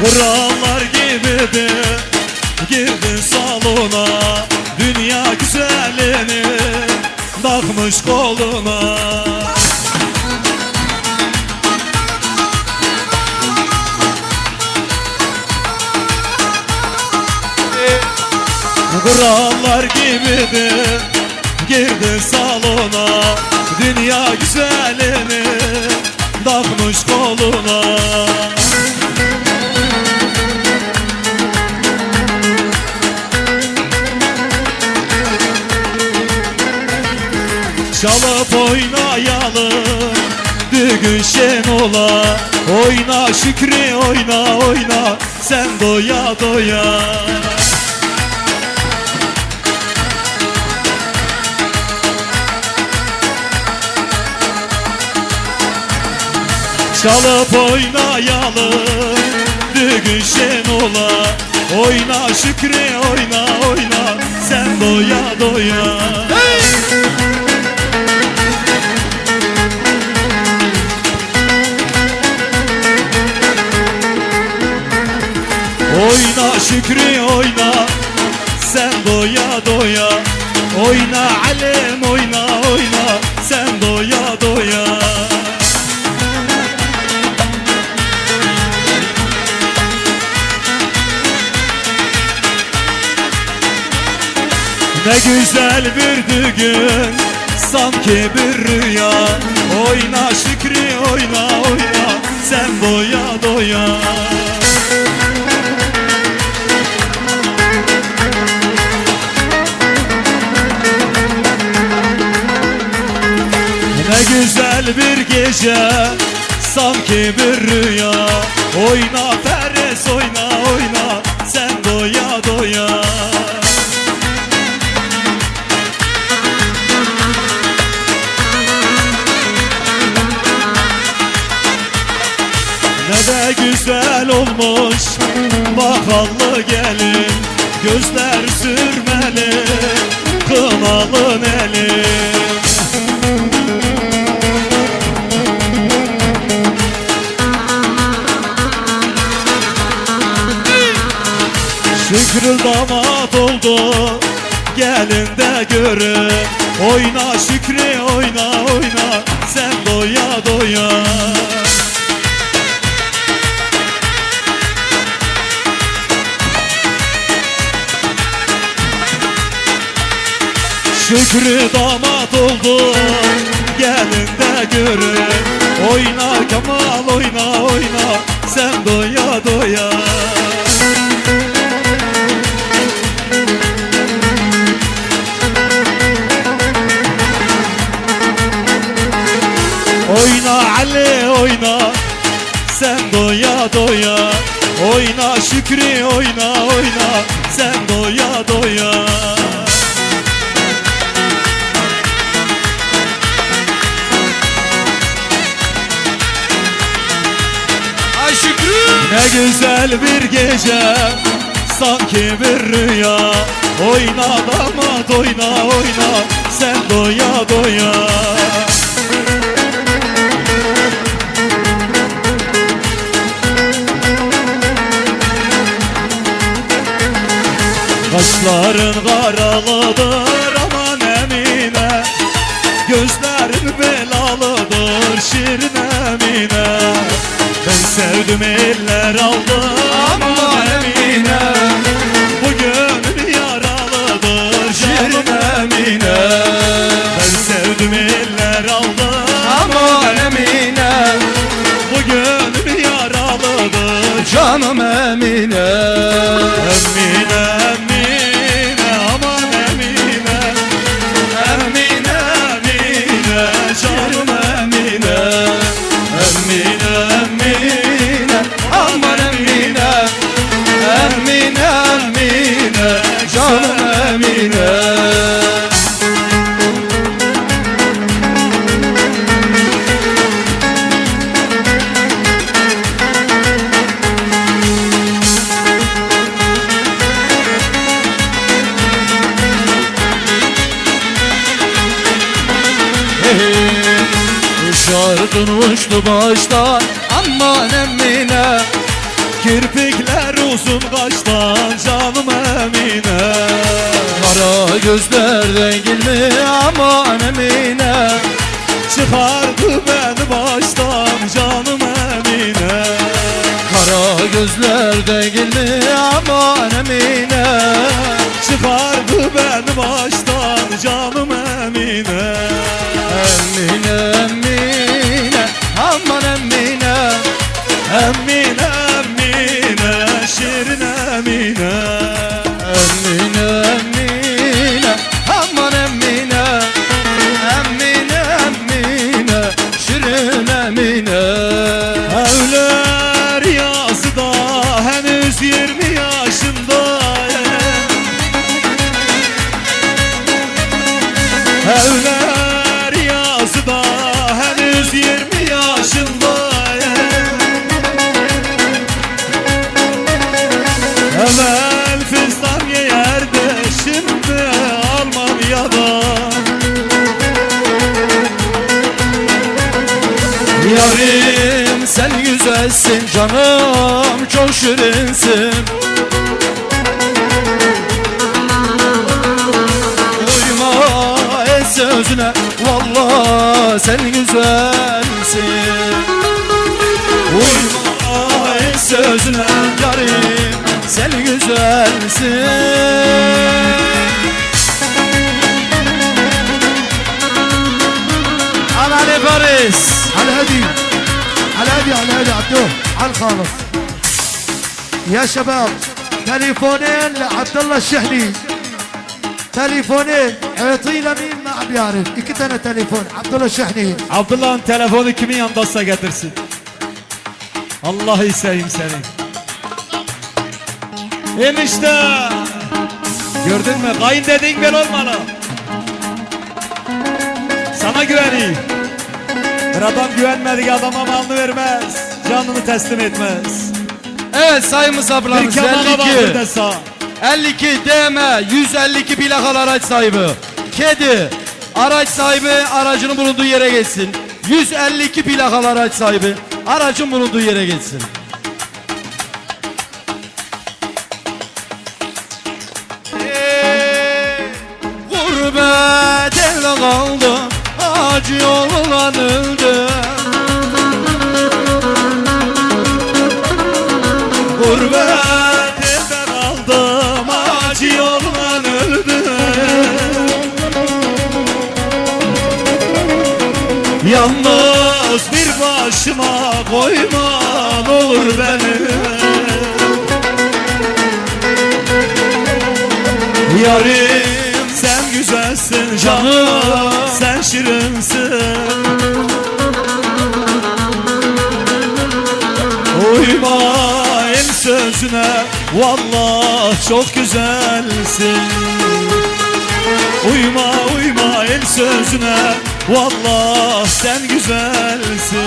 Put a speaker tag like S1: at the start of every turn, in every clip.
S1: Krallar gibidir Girdi salona. Dünya güzelini Takmış koluna. Krallar gibidir Girdi salona. Dünya güzelini Takmış koluna Çalıp oynayalım. Düğün şen ola Oyna Şükrü oyna oyna. Sen doya doya. Çalıp oynayalım. Düğün şen ola Oyna Şükrü oyna oyna. Sen doya doya. Oyna Şükrü oyna Sen doya doya. Oyna Alem oyna oyna Sen doya doya. Ne güzel bir düğün Sanki bir rüya. Oyna Şükrü oyna oyna Sen doya doya bir gece Sanki bir rüya. Oyna Feres oyna oyna Sen doya doya. Ne de güzel olmuş Bakallı gelin Gözler sürmeli Kınalın eli oldu. Gelin de görün. Oyna Şükrü oyna oyna. Sen doya doya. Şükrü damat oldu. Gelin de görün. Oyna Kemal oyna oyna. Sen doya doya Ali oyna Sen doya doya. Oyna Şükrü oyna oyna. Sen doya doya.
S2: Ay Şükrü.
S1: Ne güzel bir gece Sanki bir rüya. Oyna damat oyna oyna. Sen doya doya Kaşların karalıdır aman emine. Gözlerin belalıdır şirin emine. Ben sevdim eller aldı
S2: Uçtu baştan Aman Emine.
S1: Kirpikler uzun kaştan canım Emine.
S2: Kara gözler dengil mi aman Emine.
S1: Çıkardı beni baştan canım Emine.
S2: Kara gözler dengil mi aman Emine.
S1: Çıkardı beni baştan canım Emine
S2: Yarim sen güzelsin canım çok şirinsin. Uyma el sözüne Vallahi sen güzelsin. Uyma el sözüne yarim sen güzelsin على
S3: هدي على هدي عبدوه على الخالص يا شباب تليفونين لعبد الله الشحني تليفونين اعطينا مين ما عم يعرف اكيد انا تليفون عبد الله الشحني
S1: Abdullah'ın telefonu kimin yanındaysa getirsin. Allah isteyeyim seni. Enişte. Gördün mü? Kayın dediğin ben olmalı. Sana güveneyim. bir adam güvenmedik adama malını vermez. Canını teslim etmez.
S2: Evet sayın misafirlerimiz
S1: Bir kebaba vardır
S2: 52
S1: de sağ.
S2: 52 DM 152 plakalı araç sahibi Kedi araç sahibi aracının bulunduğu yere geçsin 152 plakalı araç sahibi aracın bulunduğu yere geçsin Gurbet elde kaldım Acı yollan
S1: başıma koyma ne olur beni. Yarim sen güzelsin canım sen şirinsin. Uyma el sözüne Vallah çok güzelsin. Uyma uyma el sözüne Vallah sen güzelsin.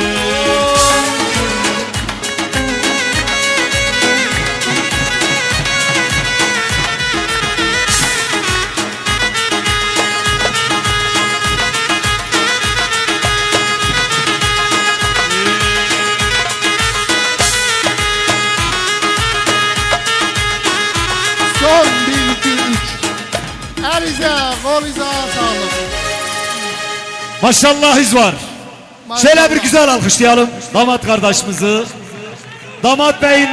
S3: Son 1 2 3 Elize golize sağlık
S1: Maşallahız var. Şöyle bir güzel alkışlayalım damat kardeşimizi. Damat beyin.